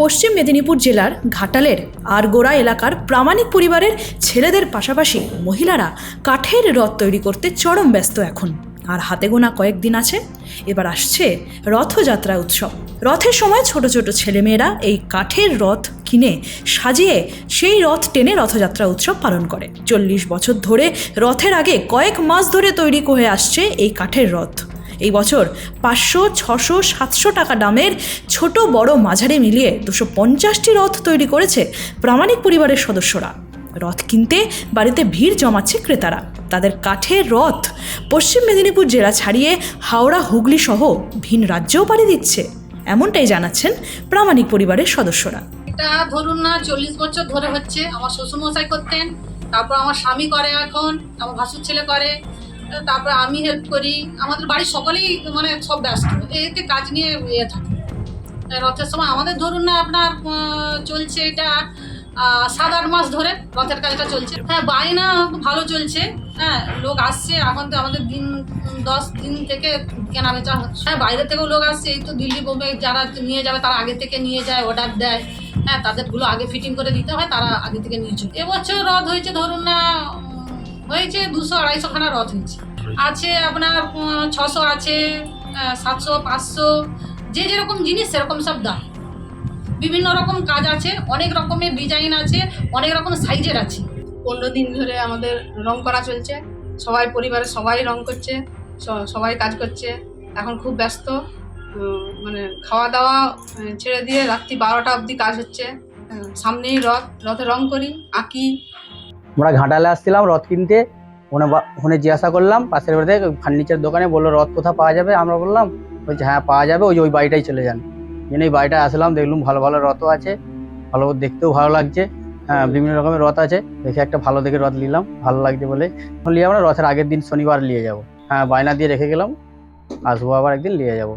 পশ্চিম মেদিনীপুর জেলার ঘাটালের আরগোড়া এলাকার প্রামাণিক পরিবারের ছেলেদের পাশাপাশি মহিলারা কাঠের রথ তৈরি করতে চরম ব্যস্ত এখন। আর হাতে গোনা কয়েকদিন আছে, এবার আসছে রথযাত্রা উৎসব। রথের সময় ছোট ছোট ছেলেমেয়েরা এই কাঠের রথ কিনে সাজিয়ে সেই রথ টেনে রথযাত্রা উৎসব পালন করে। চল্লিশ বছর ধরে রথের আগে কয়েক মাস ধরে তৈরি হয়ে আসছে এই কাঠের রথ। এই বছর পাঁচশো, ছশো, সাতশো টাকা দামের ছোট বড় মাঝারি মিলিয়ে দুশো পঞ্চাশটি রথ তৈরি করেছে প্রামাণিক পরিবারের সদস্যরা। রথ কিনতে বাড়িতে ভিড় জমাচ্ছে ক্রেতারা। তাদের কাঠের রথ পশ্চিম মেদিনীপুর জেলা ছাড়িয়ে হাওড়া, হুগলি সহ ভিন রাজ্যেও পাড়ি দিচ্ছে। এমনটাই জানাচ্ছেন প্রামাণিক পরিবারের সদস্যরা। এটা ধরুন না, চল্লিশ বছর ধরে হচ্ছে। আমার শ্বশুর মশাই করতেন, তারপর আমার স্বামী করে এখন, আমার ভাসুর ছেলে করে। তারপর আমি হেল্প করি। আমাদের বাড়ির সকলেই মানে সব ব্যস্ত। এতে কাজ নিয়ে ইয়ে থাকে। রথের সময় আমাদের ধরুন না আপনার চলছে এটা সাত আট মাস ধরে রথের কাজটা চলছে। হ্যাঁ বায়না ভালো চলছে। হ্যাঁ লোক আসছে। এখন তো আমাদের দিন দশ দিন থেকে কেনা বেচা হচ্ছে। হ্যাঁ বাইরে থেকেও লোক আসছে। এই তো দিল্লি বোম্বে যারা নিয়ে যাবে তারা আগে থেকে নিয়ে যায় অর্ডার দেয়। হ্যাঁ তাদেরগুলো আগে ফিটিং করে দিতে হয়, তারা আগে থেকে নিয়ে চলে। এবছর রথ হয়েছে ধরুন না হয়েছে দুশো আড়াইশো খানা রথ হয়েছে। আছে আপনার ছশো আছে সাতশো, পাঁচশো, যে যেরকম জিনিস সেরকম সব দাম। বিভিন্ন রকম কাজ আছে, অনেক রকমের ডিজাইন আছে, অনেক রকম সাইজের আছে। পনেরো দিন ধরে আমাদের রং করা চলছে। সবাই পরিবারের সবাই রং করছে সবাই কাজ করছে। এখন খুব ব্যস্ত। মানে খাওয়া দাওয়া ছেড়ে দিয়ে রাত্রি বারোটা অবধি কাজ হচ্ছে। সামনেই রথ, রথে রং করি, আঁকি আমরা ঘাটালে আসছিলাম, রথ কিনতে। ওখানে বা- ওখানে জিজ্ঞাসা করলাম, পাশের বাড়িতে ফার্নিচার দোকানে, বলল, রথ কোথা পাওয়া যাবে? আমরা বললাম, বলছে হ্যাঁ পাওয়া যাবে। ওই ওই বাড়িটাই চলে যান। জন্য এই বাড়িটায় আসলাম, দেখলাম ভালো ভালো রথও আছে, ভালো দেখতেও ভালো লাগছে। হ্যাঁ বিভিন্ন রকমের রথ আছে। দেখে একটা ভালো দেখে রথ নিলাম, ভালো লাগছে বলে। নিয়ে আমরা রথের আগের দিন শনিবার নিয়ে যাব। হ্যাঁ বায়না দিয়ে রেখে গেলাম, আসব আবার একদিন, নিয়ে যাব।